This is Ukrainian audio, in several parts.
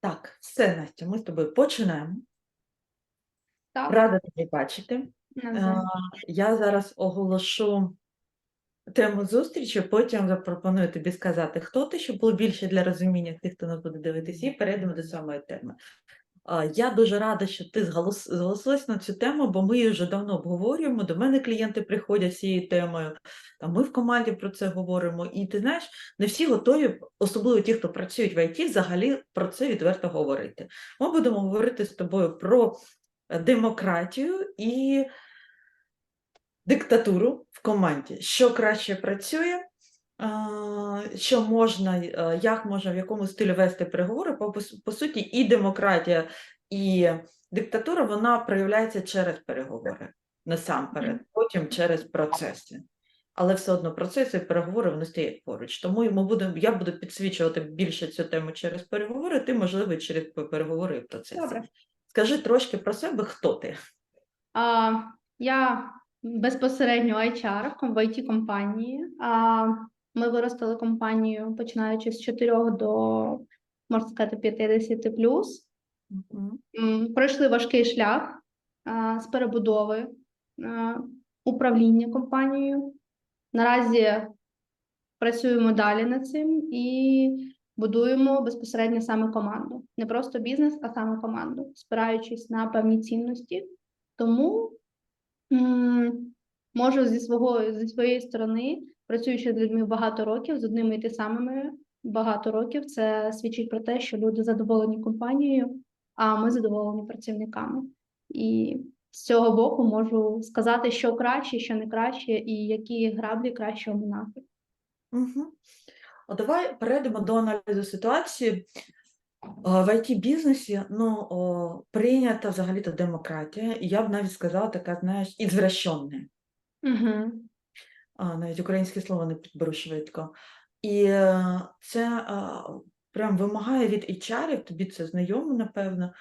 Так, все, Настя, ми з тобою починаємо. Так, Рада тебе бачити. Е, Я зараз оголошу тему зустрічі, потім запропоную тобі сказати, хто ти, щоб було більше для розуміння тих, хто нас буде дивитися, і перейдемо до самої теми. Я дуже рада, що ти зголос- зголосилась на цю тему, бо ми її вже давно обговорюємо. До мене клієнти приходять з цією темою. Та ми в команді про це говоримо. І ти знаєш, не всі готові, особливо ті, хто працюють в ІТ, взагалі про це відверто говорити. Ми будемо говорити з тобою про е, демократію і диктатуру в команді, що краще працює, що можна, е, як можна, в якому стилі вести переговори. По, по суті, і демократія, і диктатура вона проявляється через переговори насамперед, потім через процеси. Але все одно процеси переговори вони стоять поруч. Тому ми будемо, я буду підсвічувати більше цю тему через переговори, ти, можливо, через переговори і процеси. Добре. Скажи трошки про себе, хто ти? А, я безпосередньо HR в it компанії. А, ми виростили компанію починаючи з 4 до, можна сказати, 50 плюс. Мгм. Пройшли важкий шлях а, з перебудови а, управління компанією. Наразі працюємо далі над цим і будуємо безпосередньо саме команду. Не просто бізнес, а саме команду, спираючись на певні цінності. Тому м, можу зі свого зі своєї сторони, працюючи з людьми багато років, з одними і тими самими багато років, це свідчить про те, що люди задоволені компанією, а ми задоволені працівниками. І з цього боку можу сказати, що краще, що не краще, і які граблі краще оминати. Мгм. А давай перейдемо до аналізу ситуації. Е, В it бізнесі ну, прийнята взагалі-то демократія, і я б навіть сказала, така, знаєш, ізвращенна. Угу. А, навіть українське слово не підберу швидко. І е, це прям вимагає від HR, тобі це знайомо, напевно.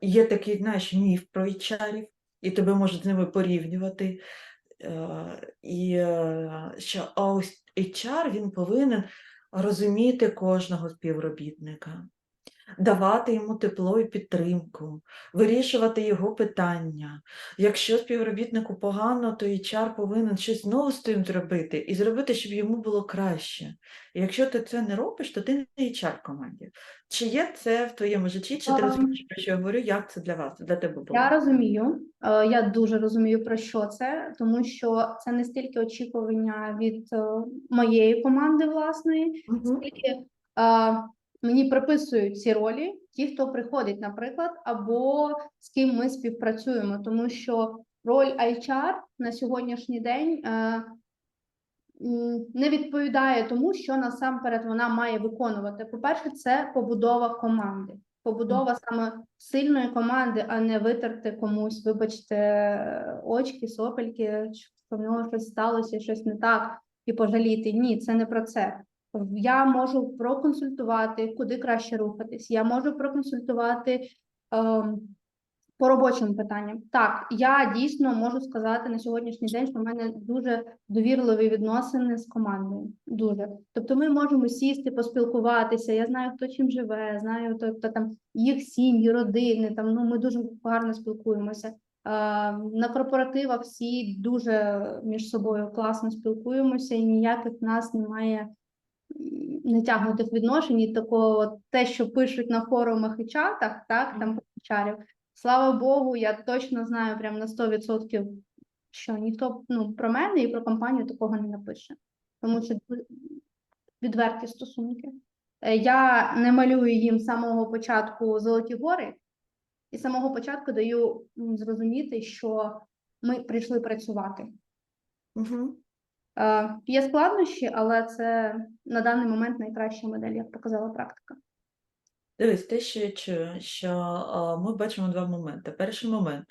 Є такий, знаєш, міф про HR, і тебе можуть з ними порівнювати. Е, І е, що ось HR він повинен розуміти кожного співробітника, давати йому тепло і підтримку, вирішувати його питання. Якщо співробітнику погано, то HR повинен щось знову з тим зробити і зробити, щоб йому було краще. І якщо ти це не робиш, то ти не HR в команді. Чи є це в твоєму житті, чи ти розумієш, про що я говорю, як це для вас, для тебе було? Я розумію, е, я дуже розумію про що це, тому що це не стільки очікування від е, моєї команди власної, Мгм. скільки е, мені приписують ці ролі, ті, хто приходить, наприклад, або з ким ми співпрацюємо, тому що роль HR на сьогоднішній день. е, Не відповідає тому, що насамперед вона має виконувати. По-перше, це побудова команди, побудова саме сильної команди, а не витерти комусь, вибачте, очки, сопельки, що в нього щось сталося, щось не так, і пожаліти. Ні, це не про це. Я можу проконсультувати, куди краще рухатись. Я можу проконсультувати ем, по робочим питанням. Так, я дійсно можу сказати на сьогоднішній день, що в мене дуже довірливі відносини з командою. Дуже. Тобто ми можемо сісти, поспілкуватися. Я знаю, хто чим живе, знаю, тобто там їх сім'ї, родини. Там ну ми дуже гарно спілкуємося. Е, на корпоративах всі дуже між собою класно спілкуємося, і ніяких нас немає м, нетягнутих відношень, і такого те, що пишуть на форумах і чатах, так там чарів. Слава Богу, я точно знаю прям на 100%, що ніхто ну, про мене і про компанію такого не напише. Тому що відверті стосунки. Е, Я не малюю їм з самого початку золоті гори, і з самого початку даю зрозуміти, що ми прийшли працювати. Мгм. Е, Є складнощі, але це на даний момент найкраща модель, як показала практика. Дивись, те, що я чую, що ми бачимо два моменти. Перший момент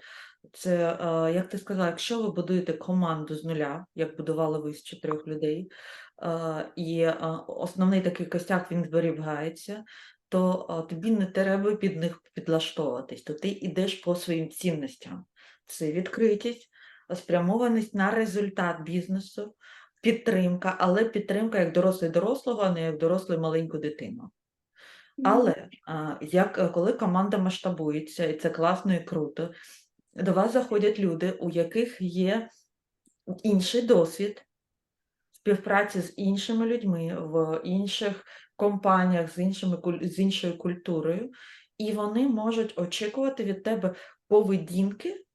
це, як ти сказала, якщо ви будуєте команду з нуля, як будували ви з чотирьох людей, і основний такий костяк він зберігається, то тобі не треба під них підлаштовуватись, то ти йдеш по своїм цінностям. Це відкритість, спрямованість на результат бізнесу, підтримка, але підтримка як дорослий дорослого, а не як дорослий маленьку дитину. Але як е, коли команда масштабується, і це класно і круто, до вас заходять люди, у яких є інший досвід співпраці з іншими людьми в інших компаніях з іншими з іншою культурою, і вони можуть очікувати від тебе поведінки,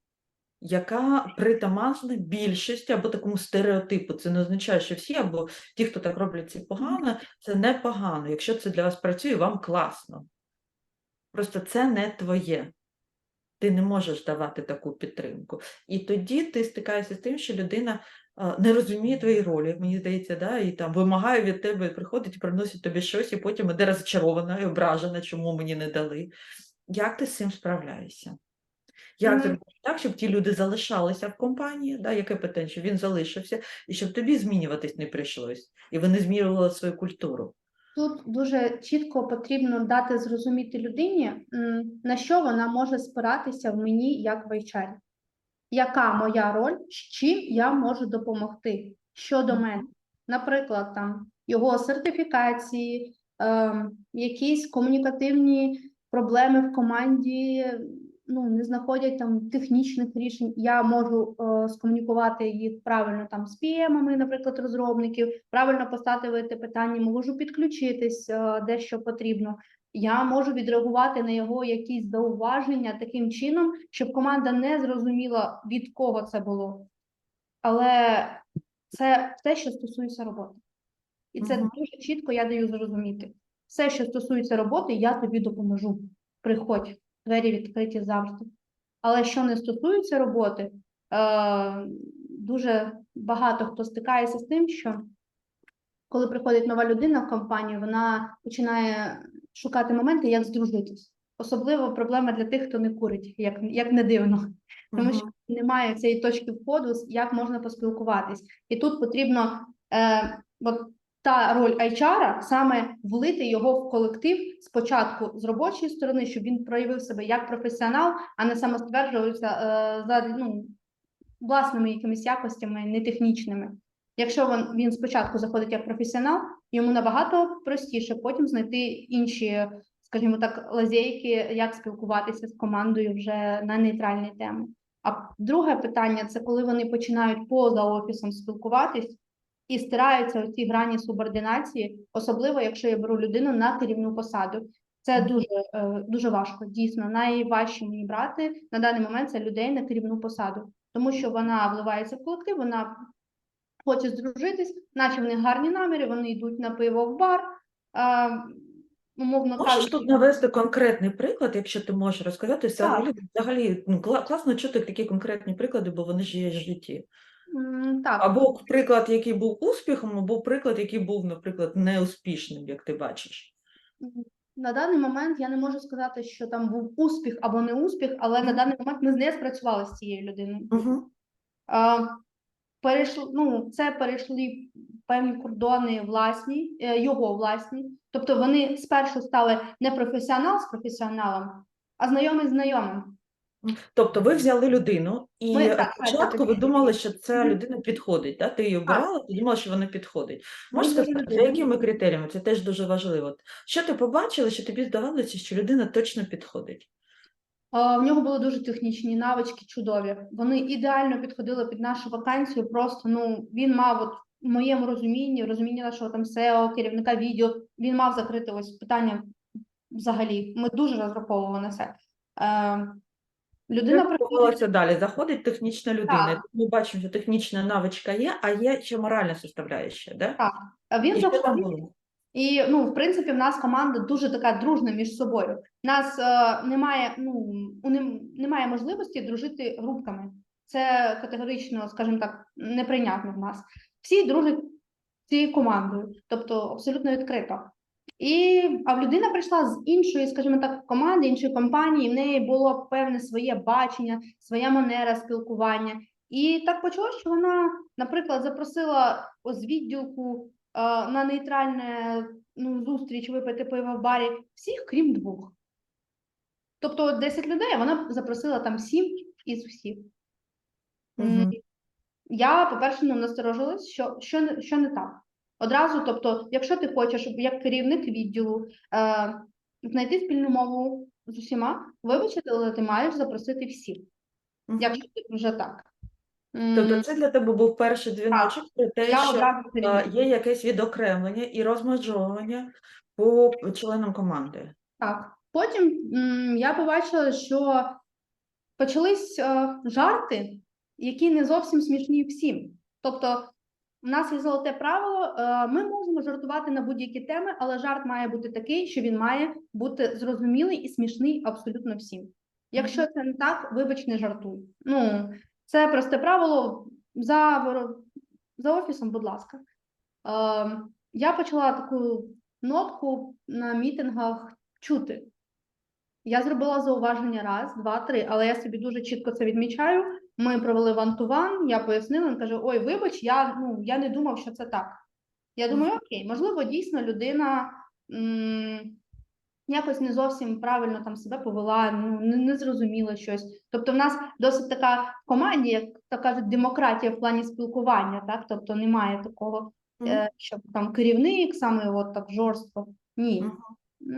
яка притаманна більшості або такому стереотипу. Це не означає, що всі або ті, хто так роблять, це погано, це не погано. Якщо це для вас працює, вам класно. Просто це не твоє. Ти не можеш давати таку підтримку. І тоді ти стикаєшся з тим, що людина не розуміє твої ролі, мені здається, да, і там вимагає від тебе, приходить і приносить тобі щось, і потім іде розчарована і ображена, чому мені не дали. Як ти з цим справляєшся? Як зробити так, щоб ті люди залишалися в компанії? Да? Яке питання, щоб він залишився, і щоб тобі змінюватись не прийшлось, і вони змінювали свою культуру. Тут дуже чітко потрібно дати зрозуміти людині, на що вона може спиратися в мені як в HR. Яка моя роль, з чим я можу допомогти щодо мене? Наприклад, там його сертифікації, ем, якісь комунікативні проблеми в команді, ну не знаходять там технічних рішень. Я можу е, скомунікувати їх правильно там з PM-ами, наприклад, розробників, правильно поставити питання, можу підключитись, е, де що потрібно. Я можу відреагувати на його якісь зауваження таким чином, щоб команда не зрозуміла, від кого це було. Але це те, що стосується роботи. І це Мгм. дуже чітко я даю зрозуміти. Все, що стосується роботи, я тобі допоможу. Приходь, двері відкриті завжди. Але що не стосується роботи, е, дуже багато хто стикається з тим, що коли приходить нова людина в компанію, вона починає шукати моменти, як здружитись. Особливо проблема для тих, хто не курить, як, як не дивно, тому що немає цієї точки входу, як можна поспілкуватись. І тут потрібно е, от та роль HR саме влити його в колектив спочатку з робочої сторони, щоб він проявив себе як професіонал, а не самостверджувався е, за ну, власними якимись якостями, не технічними. Якщо він, він спочатку заходить як професіонал, йому набагато простіше потім знайти інші, скажімо так, лазейки, як спілкуватися з командою вже на нейтральні теми. А друге питання це коли вони починають поза офісом спілкуватись і стираються оці грані субординації, особливо якщо я беру людину на керівну посаду. Це дуже, е, дуже важко. Дійсно, найважче мені брати на даний момент це людей на керівну посаду, тому що вона вливається в колектив, вона хоче здружитись, наче в них гарні наміри, вони йдуть на пиво в бар. Умовно Можеш кажучи, тут навести конкретний приклад, якщо ти можеш розказати, Так. взагалі ну, класно чути такі конкретні приклади, бо вони ж є в житті. Так, Або приклад, який був успіхом, або приклад, який був, наприклад, неуспішним, як ти бачиш. на даний момент я не можу сказати, що там був успіх або не успіх, але на даний момент ми не спрацювали з цією людиною. Угу. А, перейшло, ну, це перейшли певні кордони власні, е, його власні. Тобто вони спершу стали не професіонал з професіоналом, а знайомий з знайомим. Тобто ви взяли людину, і Ми- так, спочатку так, ви так. думали, що ця людина підходить, да? ти її обирала, ти думала, що вона підходить. Можеш сказати, за якими критеріями? Це теж дуже важливо. Що ти побачила, що тобі здавалося, що людина точно підходить? В нього були дуже технічні навички, чудові. Вони ідеально підходили під нашу вакансію. Просто ну він мав от в моєму розумінні, розумінні нашого там SEO, керівника відео, він мав закрити ось питання взагалі. Ми дуже розраховували на це. Людина Як далі? Заходить технічна людина. Так. Ми бачимо, що технічна навичка є, а є ще моральна составляюща, да? Так. А Він І що там заходить, було? і ну, в принципі, в нас команда дуже така дружна між собою. У нас е, немає, ну у нем- немає можливості дружити групками. Це категорично, скажімо так, неприйнятно в нас. Всі дружать цією командою, тобто абсолютно відкрито. І а в людина прийшла з іншої, скажімо так, команди, іншої компанії. В неї було певне своє бачення, своя манера спілкування. І так почалось, що вона, наприклад, запросила з відділку е, на нейтральне ну, зустріч випити пиво в барі всіх, крім двох. Тобто 10 людей, вона запросила там 7 із всіх. М, Мгм. Я, по-перше, ну, насторожилась, що, що, що не так. Одразу, тобто, якщо ти хочеш, щоб як керівник відділу, е, знайти спільну мову з усіма, вивчити, але ти маєш запросити всіх, Мгм. якщо ти вже так. Тобто це для тебе був перший дзвіночок про те, я що одразу відмітила. є якесь відокремлення і розмежовування по членам команди. Так. Потім м, я побачила, що почались е, жарти, які не зовсім смішні всім. Тобто, у нас є золоте правило, е, ми можемо жартувати на будь-які теми, але жарт має бути такий, що він має бути зрозумілий і смішний абсолютно всім. Якщо це не так, вибач, не жартуй. Ну, це просте правило за, за офісом, будь ласка. Е, я почала таку нотку на мітингах чути. Я зробила зауваження раз, два, три, але я собі дуже чітко це відмічаю. Ми провели ван-ту-ван, я пояснила, він каже: Ой, вибач, я, ну, я не думав, що це так. Я думаю, окей, можливо, дійсно людина м, якось не зовсім правильно там себе повела, ну, не, не зрозуміла щось. Тобто, в нас досить така в команді, як так кажуть, демократія в плані спілкування, так? Тобто немає такого, Мгм. е, щоб там керівник саме от так жорстко. Ні. Мгм.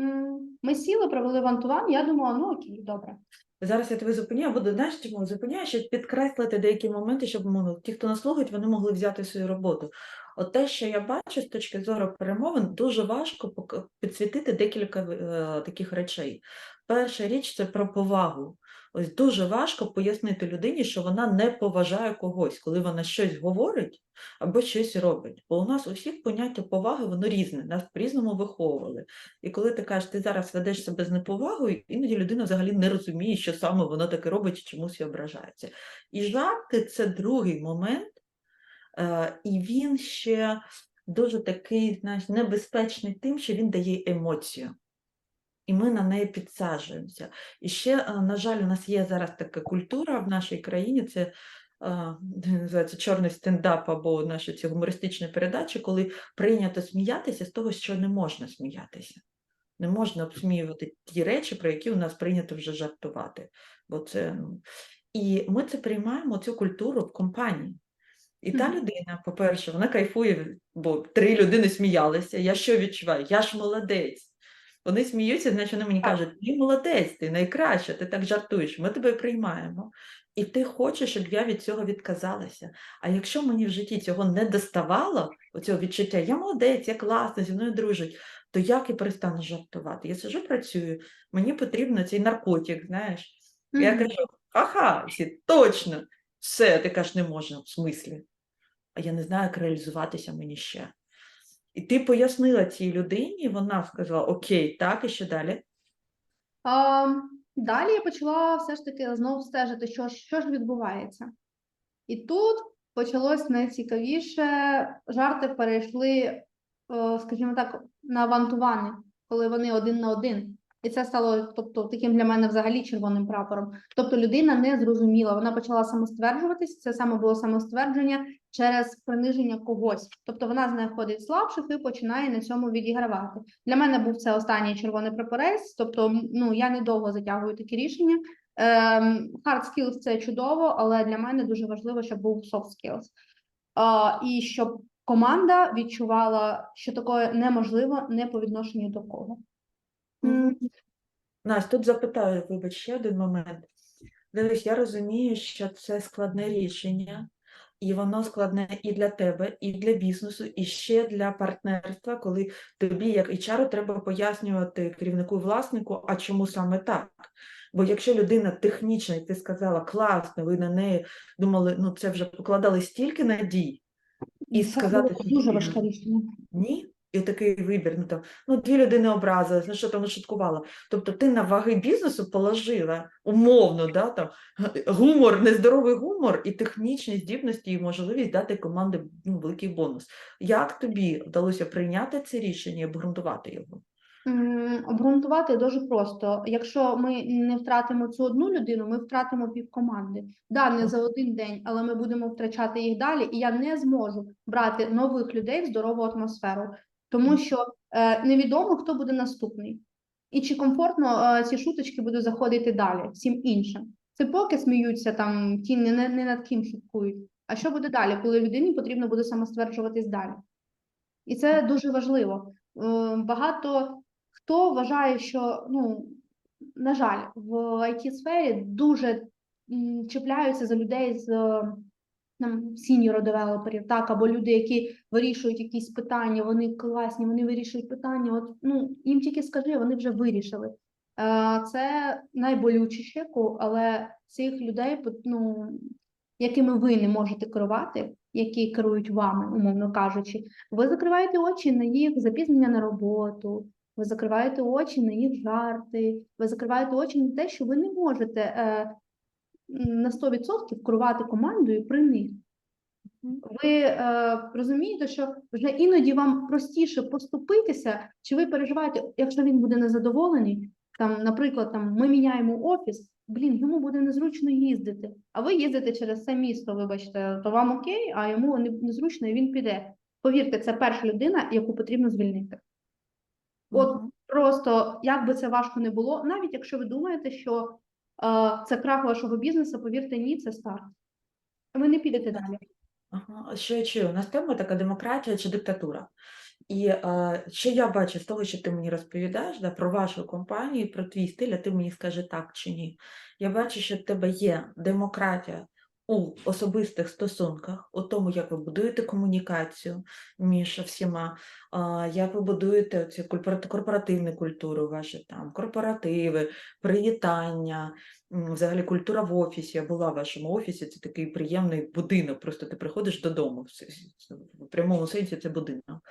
М, Ми сіли, провели вантуван, я думала, ну окей, добре. Зараз я тебе зупиняю, буду знаєш, чому зупиняю, щоб підкреслити деякі моменти, щоб могли ті, хто нас слухають, вони могли взяти свою роботу. От те, що я бачу з точки зору перемовин, дуже важко підсвітити декілька е, таких речей. Перша річ це про повагу. Ось дуже важко пояснити людині, що вона не поважає когось, коли вона щось говорить або щось робить. Бо у нас у всіх поняття поваги, воно різне, нас по-різному виховували. І коли ти кажеш, ти зараз ведеш себе з неповагою, іноді людина взагалі не розуміє, що саме вона таке робить і чомусь і ображається. І жарти це другий момент, е, і він ще дуже такий, знаєш, небезпечний тим, що він дає емоцію. І ми на неї підсаджуємося. І ще, е, на жаль, у нас є зараз така культура в нашій країні, це е, називається чорний стендап або наші ці гумористичні передачі, коли прийнято сміятися з того, що не можна сміятися. Не можна обсміювати ті речі, про які у нас прийнято вже жартувати. Бо це, ну... І ми це приймаємо, цю культуру в компанії. І та людина, по-перше, вона кайфує, бо три людини сміялися. Я що відчуваю? Я ж молодець. Вони сміються, значить вони мені кажуть, ти молодець, ти найкраща, ти так жартуєш, ми тебе приймаємо. І ти хочеш, щоб я від цього відказалася. А якщо мені в житті цього не доставало, оцього відчуття, я молодець, я класна, зі мною дружить, то як я перестану жартувати? Я сиджу, працюю, мені потрібно цей наркотик, знаєш. Я кажу, ха-ха, всі, точно, все, ти кажеш, не можна, в смислі. А я не знаю, як реалізуватися мені ще. І ти пояснила цій людині, вона сказала, окей, так, і що далі? А, далі я почала все ж таки знову стежити, що, що ж відбувається. І тут почалось найцікавіше. Жарти перейшли, е, скажімо так, на вантувани, коли вони один на один. І це стало тобто, таким для мене взагалі червоним прапором. Тобто людина не зрозуміла, вона почала самостверджуватись. Це саме було самоствердження через приниження когось. Тобто вона знаходить слабших і починає на цьому відігравати. Для мене був це останній червоний прапорець. Тобто, ну я недовго затягую такі рішення. Ем, hard skills – це чудово, але для мене дуже важливо, щоб був soft skills. А, і щоб команда відчувала, що таке неможливо не по відношенню до кого. Настя, тут запитаю, вибач, ще один момент. Дивись, я розумію, що це складне рішення, і воно складне і для тебе, і для бізнесу, і ще для партнерства, коли тобі, як HR, треба пояснювати керівнику і власнику, а чому саме так. Бо якщо людина технічна, і ти сказала класно, ви на неї думали, ну це вже покладали стільки надій, і Це сказати, що дуже ні, важке рішення. ні, і такий вибір, ну там, ну дві людини образились, ну що там нашуткувала. Тобто ти на ваги бізнесу положила умовно, да, там, гумор, нездоровий гумор і технічні здібності, і можливість дати команді ну, великий бонус. Як тобі вдалося прийняти це рішення і обґрунтувати його? Обґрунтувати дуже просто. Якщо ми не втратимо цю одну людину, ми втратимо півкоманди. Да, не за один день, але ми будемо втрачати їх далі, і я не зможу брати нових людей в здорову атмосферу, тому що е, невідомо, хто буде наступний, і чи комфортно е, ці шуточки будуть заходити далі всім іншим. Це поки сміються там, ті не, не, не над ким шуткують. А що буде далі, коли людині потрібно буде самостверджуватись далі? І це дуже важливо. Е, Багато хто вважає, що ну на жаль, в it сфері дуже м, чіпляються за людей з е, там сіньоро девелоперів, так, або люди, які вирішують якісь питання, вони класні, вони вирішують питання. От ну їм тільки скажи, вони вже вирішили. Це найболючіше, але цих людей, ну, якими ви не можете керувати, які керують вами, умовно кажучи, ви закриваєте очі на їх запізнення на роботу, ви закриваєте очі на їх жарти, ви закриваєте очі на те, що ви не можете е, на 100% керувати командою при них. Ви е, розумієте, що вже іноді вам простіше поступитися, чи ви переживаєте, якщо він буде незадоволений, там, наприклад, там ми міняємо офіс, блін, йому буде незручно їздити, а ви їздите через це місто, вибачте, то вам окей, а йому незручно, і він піде. Повірте, це перша людина, яку потрібно звільнити. От просто як би це важко не було, навіть якщо ви думаєте, що це крах вашого бізнесу, повірте, ні, це старт. Ви не підете далі. Ага, що я чую? У нас тема така демократія чи диктатура. І е, що я бачу з того, що ти мені розповідаєш да, про вашу компанію, про твій стиль, а ти мені скажи так чи ні. Я бачу, що в тебе є демократія у особистих стосунках, у тому, як ви будуєте комунікацію між всіма, як ви будуєте цю корпоративну культуру, ваші там корпоративи, привітання, взагалі культура в офісі. Я була в вашому офісі, це такий приємний будинок. Просто ти приходиш додому. в прямому сенсі це будинок.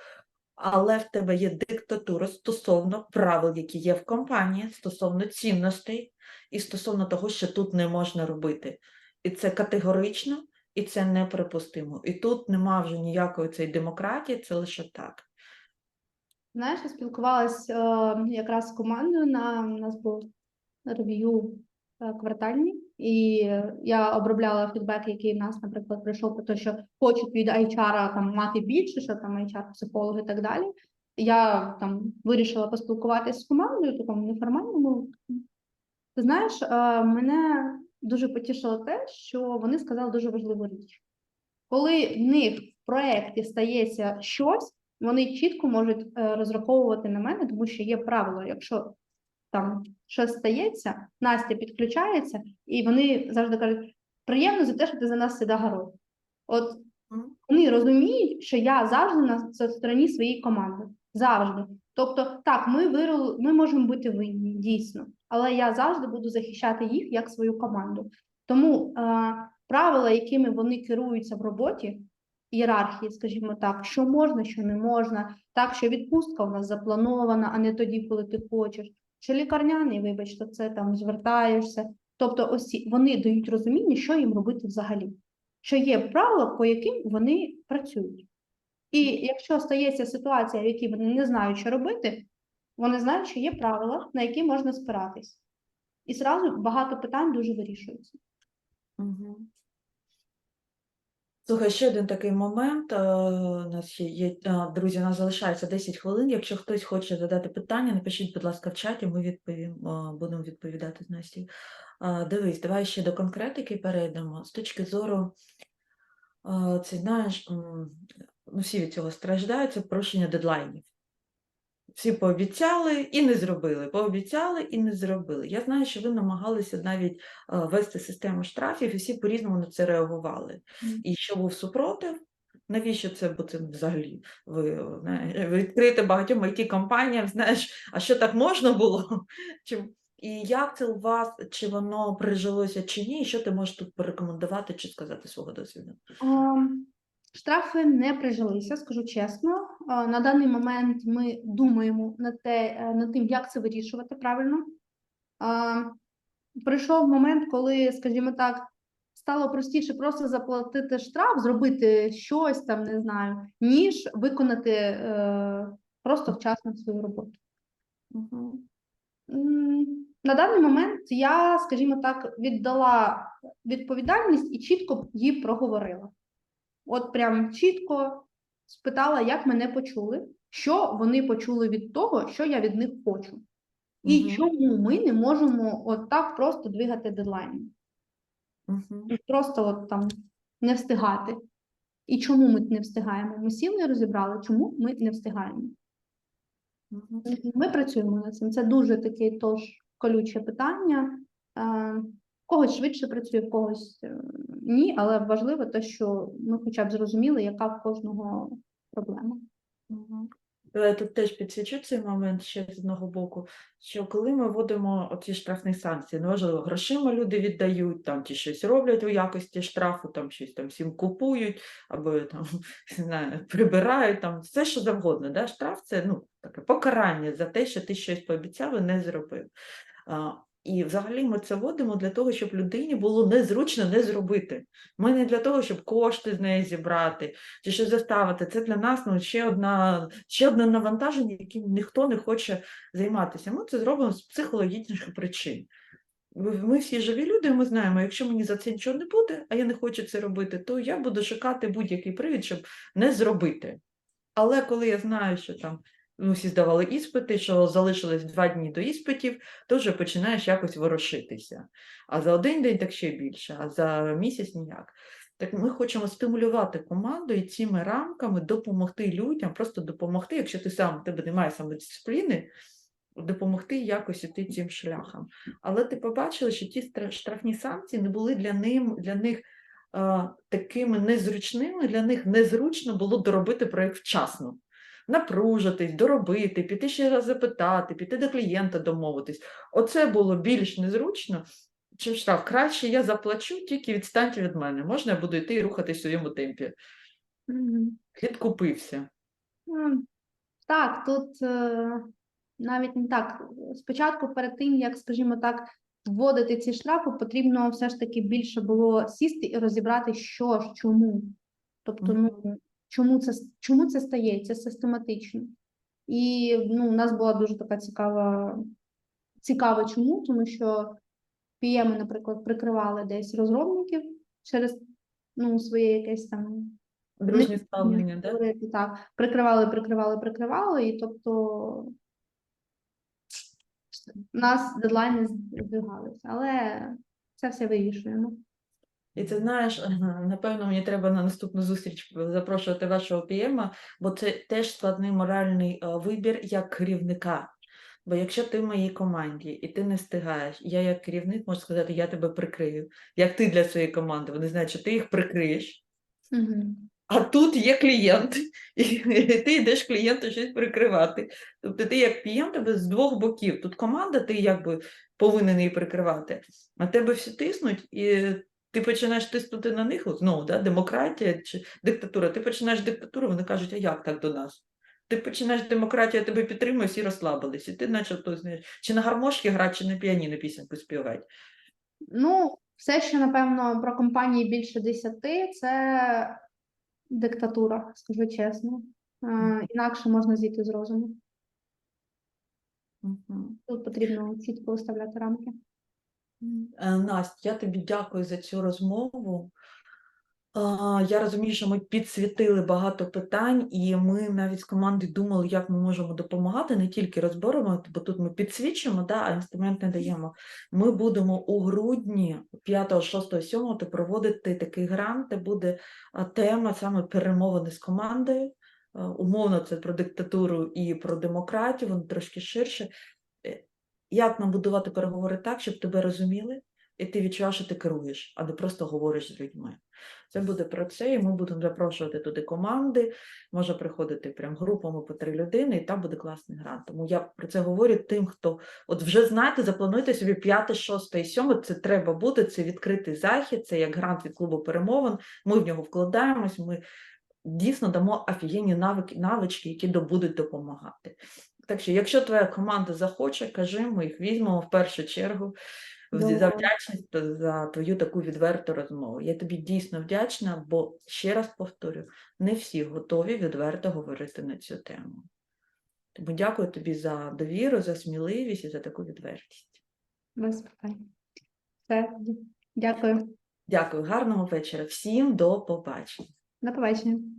Але в тебе є диктатура стосовно правил, які є в компанії, стосовно цінностей і стосовно того, що тут не можна робити. І це категорично, і це неприпустимо. І тут нема вже ніякої цієї демократії, це лише так. Знаєш, я спілкувалась е, якраз з командою на у нас був рев'ю е, квартальні, і я обробляла фідбек, який в нас, наприклад, прийшов про те, що хочуть від HR там мати більше, що там HR, психолог і так далі. Я там вирішила поспілкуватися з командою, такому неформальному. Ти знаєш, е, мене дуже потішило те, що вони сказали дуже важливу річ. Коли в них в проєкті стається щось, вони чітко можуть е, розраховувати на мене, тому що є правило, якщо там щось стається, Настя підключається, і вони завжди кажуть: приємно за те, що ти за нас сіда горой. От вони розуміють, що я завжди на стороні своєї команди. Завжди. Тобто, так, ми виру, ми можемо бути винні, дійсно, але я завжди буду захищати їх як свою команду. Тому е, правила, якими вони керуються в роботі, ієрархії, скажімо так, що можна, що не можна, так, що відпустка у нас запланована, а не тоді, коли ти хочеш. Що лікарняний, вибачте, це там звертаєшся. Тобто, ось вони дають розуміння, що їм робити взагалі, що є правила, по яким вони працюють. І якщо стається ситуація, в якій вони не знають, що робити, вони знають, що є правила, на які можна спиратись. І зразу багато питань дуже вирішується. Мгм. Слухай, ще один такий момент. е, У нас ще є, е, друзі, у нас залишається 10 хвилин. Якщо хтось хоче задати питання, напишіть, будь ласка, в чаті, ми відповімо, будемо відповідати з Настю. Е, Дивись, давай ще до конкретики перейдемо. З точки зору, е, це знаєш, всі від цього страждають, це порушення дедлайнів. Всі пообіцяли і не зробили, пообіцяли і не зробили. Я знаю, що ви намагалися навіть е, вести систему штрафів, і всі по-різному на це реагували. І що був супротив? Навіщо це, це взагалі ви, знаєш, відкрите багатьом it компаніям, знаєш, а що так можна було? Чи, і як це у вас, чи воно прижилося чи ні? І що ти можеш тут порекомендувати чи сказати свого досвіду? Ам, Штрафи не прижилися, скажу чесно. На даний момент ми думаємо над, те, е, над тим, як це вирішувати правильно. Прийшов момент, коли, скажімо так, стало простіше просто заплатити штраф, зробити щось там, не знаю, ніж виконати е, просто вчасно свою роботу. Угу. На даний момент я, скажімо так, віддала відповідальність і чітко її проговорила. От прям чітко спитала, як мене почули, що вони почули від того, що я від них хочу. І Мгм. чому ми не можемо от так просто двигати дедлайни. Угу. Просто от там не встигати. І чому ми не встигаємо? Ми сіли і розібрали, чому ми не встигаємо. Мгм. Ми працюємо над цим. Це дуже таке тож колюче питання. Когось швидше працює, в когось е, ні, але важливо те, що ми хоча б зрозуміли, яка в кожного проблема. Я тут теж підсвічу цей момент ще з одного боку, що коли ми вводимо оці штрафні санкції, неважливо, грошима люди віддають, там чи щось роблять у якості штрафу, там щось там всім купують, або там не знаю, прибирають, там все що завгодно. Да? Штраф це ну, таке покарання за те, що ти щось пообіцяв і не зробив. І взагалі ми це вводимо для того, щоб людині було незручно не зробити. Ми не для того, щоб кошти з неї зібрати чи щось заставити. Це для нас ну, ще, одна, ще одне навантаження, яким ніхто не хоче займатися. Ми це зробимо з психологічних причин. Ми всі живі люди, ми знаємо, якщо мені за це нічого не буде, а я не хочу це робити, то я буду шукати будь-який привід, щоб не зробити. Але коли я знаю, що там ну, всі здавали іспити, що залишилось два дні до іспитів, то вже починаєш якось ворушитися. А за один день так ще більше, а за місяць ніяк. Так ми хочемо стимулювати команду і цими рамками допомогти людям, просто допомогти, якщо ти сам тебе немає самодисципліни, допомогти якось іти цим шляхом. Але ти побачила, що ті штрафні санкції не були для, ним, для них а, такими незручними, для них незручно було доробити проєкт вчасно. Напружитись, доробити, піти ще раз запитати, піти до клієнта домовитись. Оце було більш незручно, чим штраф. Краще я заплачу, тільки відстаньте від мене. Можна я буду йти і рухатись у своєму темпі. Відкупився. Так, тут е, навіть не так. Спочатку, перед тим, як, скажімо так, вводити ці штрафи, потрібно все ж таки більше було сісти і розібрати, що ж, чому. Тобто, ну, чому це, чому це стається систематично. І ну, у нас була дуже така цікава, цікава чому, тому що PM, наприклад, прикривали десь розробників через ну, своє якесь там Дружнє ставлення, да? так. Прикривали, прикривали, прикривали, і тобто у нас дедлайни здвигалися, але це все вирішуємо. І ти знаєш, напевно, мені треба на наступну зустріч запрошувати вашого ПІМа, бо це теж складний моральний е, вибір як керівника. Бо якщо ти в моїй команді і ти не встигаєш, я як керівник можу сказати, я тебе прикрию. Як ти для своєї команди, вони знають, що ти їх прикриєш, Угу. а тут є клієнт, і ти йдеш клієнту щось прикривати. Тобто ти як клієнт тебе з двох боків. Тут команда, ти якби повинен її прикривати, а тебе всі тиснуть, і ти починаєш тиснути на них, знову, да, демократія чи диктатура. Ти починаєш диктатуру, вони кажуть, а як так до нас? Ти починаєш демократія, тебе підтримує, всі розслабились, і ти начебто знаєш, чи на гармошки грати, чи на піаніно пісеньку співати. Ну, все, що, напевно, про компанії більше десяти, це диктатура, скажу чесно. Е, інакше можна зійти з розуму. Мгм. Тут потрібно чітко виставляти рамки. Е, Настя, я тобі дякую за цю розмову. Я розумію, що ми підсвітили багато питань, і ми навіть з командою думали, як ми можемо допомагати, не тільки розборами, бо тут ми підсвічуємо, да, а інструмент не даємо. Ми будемо у грудні 5, 6, 7 проводити такий грант, де буде тема саме перемовини з командою. Е, Умовно, це про диктатуру і про демократію, воно трошки ширше. Як нам будувати переговори так, щоб тебе розуміли, і ти відчував, що ти керуєш, а не просто говориш з людьми. Це буде про це, і ми будемо запрошувати туди команди. Може приходити прям групами по три людини, і там буде класний грант. Тому я про це говорю тим, хто от вже знаєте, заплануйте собі 5, 6 і 7, це треба бути, це відкритий захід, це як грант від клубу перемовин. Ми в нього вкладаємось, ми дійсно дамо офігенні навики, навички, які будуть допомагати. Так що, якщо твоя команда захоче, кажи, ми їх візьмемо в першу чергу за вдячність за твою таку відверту розмову. Я тобі дійсно вдячна, бо ще раз повторю, не всі готові відверто говорити на цю тему. Тому дякую тобі за довіру, за сміливість і за таку відвертість. Без питань. Все, дякую. Дякую, гарного вечора. Всім до побачення. До побачення.